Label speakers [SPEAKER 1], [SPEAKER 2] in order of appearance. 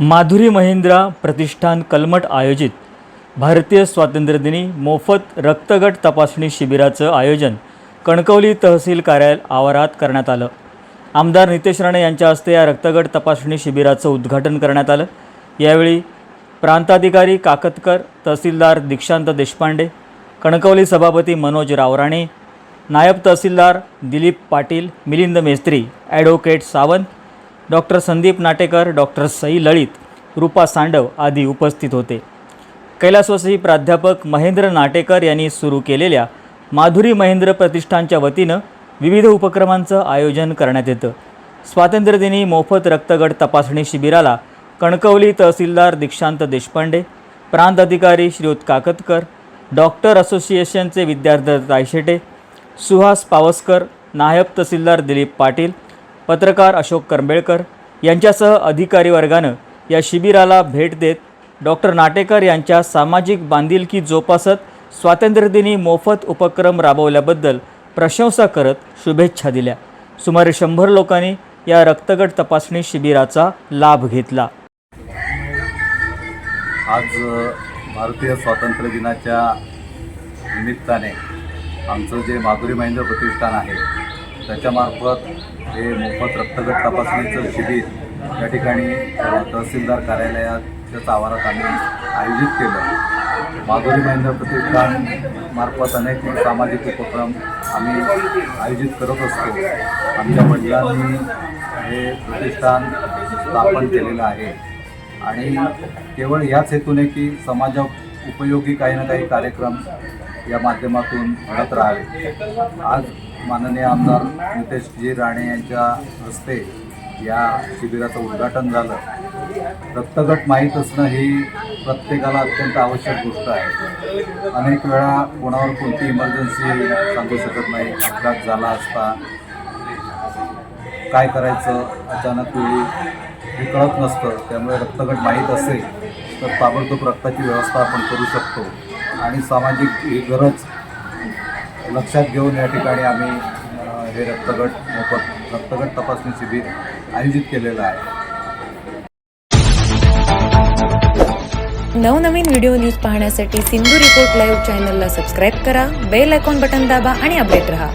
[SPEAKER 1] माधुरी महिंद्रा प्रतिष्ठान कलमट आयोजित भारतीय स्वातंत्र्यदिनी मोफत रक्तगट तपासणी शिबिराचं आयोजन कणकवली तहसील कार्यालय आवारात करण्यात आलं. आमदार नितेश राणे यांच्या हस्ते या रक्तगट तपासणी शिबिराचं उद्घाटन करण्यात आलं. यावेळी प्रांताधिकारी काकतकर तहसीलदार दीक्षांत देशपांडे कणकवली सभापती मनोज रावराणे नायब तहसीलदार Dilip Patil Milind Mestri advocate Sawant doctor Sandeep Natekar doctor Sai Lalit Rupa Sandav आदी उपस्थित होते. कैलासवासी प्राध्यापक महेंद्र नाटेकर यांनी सुरू केलेल्या माधुरी महेंद्र प्रतिष्ठानच्या वतीनं विविध उपक्रमांचं आयोजन करण्यात येतं. स्वातंत्र्यदिनी मोफत रक्तगट तपासणी शिबिराला कणकवली तहसीलदार दीक्षांत देशपांडे प्रांत अधिकारी श्रीयुत काकतकर डॉक्टर असोसिएशनचे विद्यार्थी रायशेटे सुहास पावसकर नायब तहसीलदार दिलीप पाटील पत्रकार अशोक करंबेळकर यांच्यासह अधिकारी वर्गानं या शिबिराला भेट देत डॉक्टर नाटेकर यांच्या सामाजिक बांधिलकी जोपासत स्वातंत्र्यदिनी मोफत उपक्रम राबवल्याबद्दल प्रशंसा करत शुभेच्छा दिल्या. सुमारे शंभर लोकांनी या रक्तगट तपासणी शिबिराचा लाभ घेतला.
[SPEAKER 2] आज भारतीय स्वातंत्र्य दिनाच्या निमित्ताने आमचं जे माधुरी महेंद्र प्रतिष्ठान आहे त्याच्यामार्फत हे मोफत रक्तगट तपासणीचं शिबिर या ठिकाणी तहसीलदार कार्यालयाच्या आवारात आम्ही आयोजित केलं. माधुरी महेंद्र प्रतिष्ठान मार्फत अनेक सामाजिक उपक्रम आम्ही आयोजित करत असतो. आमच्या वडिलांनी हे प्रतिष्ठान स्थापन केलेलं आहे. आणि केवळ याच हेतूने की समाजा उपयोगी काही ना काही कार्यक्रम या माध्यमातून घडत राहावे. आज माननीय आमदार नितेशजी राणे यांच्या हस्ते या शिबिराचं उद्घाटन झालं. रक्तगट माहीत असणं ही प्रत्येकाला अत्यंत आवश्यक गोष्ट आहे. अनेक वेळा कोणावर कोणती इमर्जन्सी सांगू शकत नाही अपघात झाला असता. काय करायचं? अचानक वेळी हे कळत नसतं. त्यामुळे रक्तगट माहीत असेल तर ताबडतोब रक्ताची व्यवस्था आपण करू शकतो. आणि सामाजिक गरज लक्षात घेऊन या ठिकाणी आम्ही हे रक्तगट मोफत रक्तगट तपासणी शिबिर आयोजित केलेलं आहे.
[SPEAKER 3] नवनवीन व्हिडिओ न्यूज पाहण्यासाठी सिंधू रिपोर्ट लाईव्ह चॅनलला सबस्क्राईब करा बेल आयकॉन बटन दाबा आणि अपडेट रहा.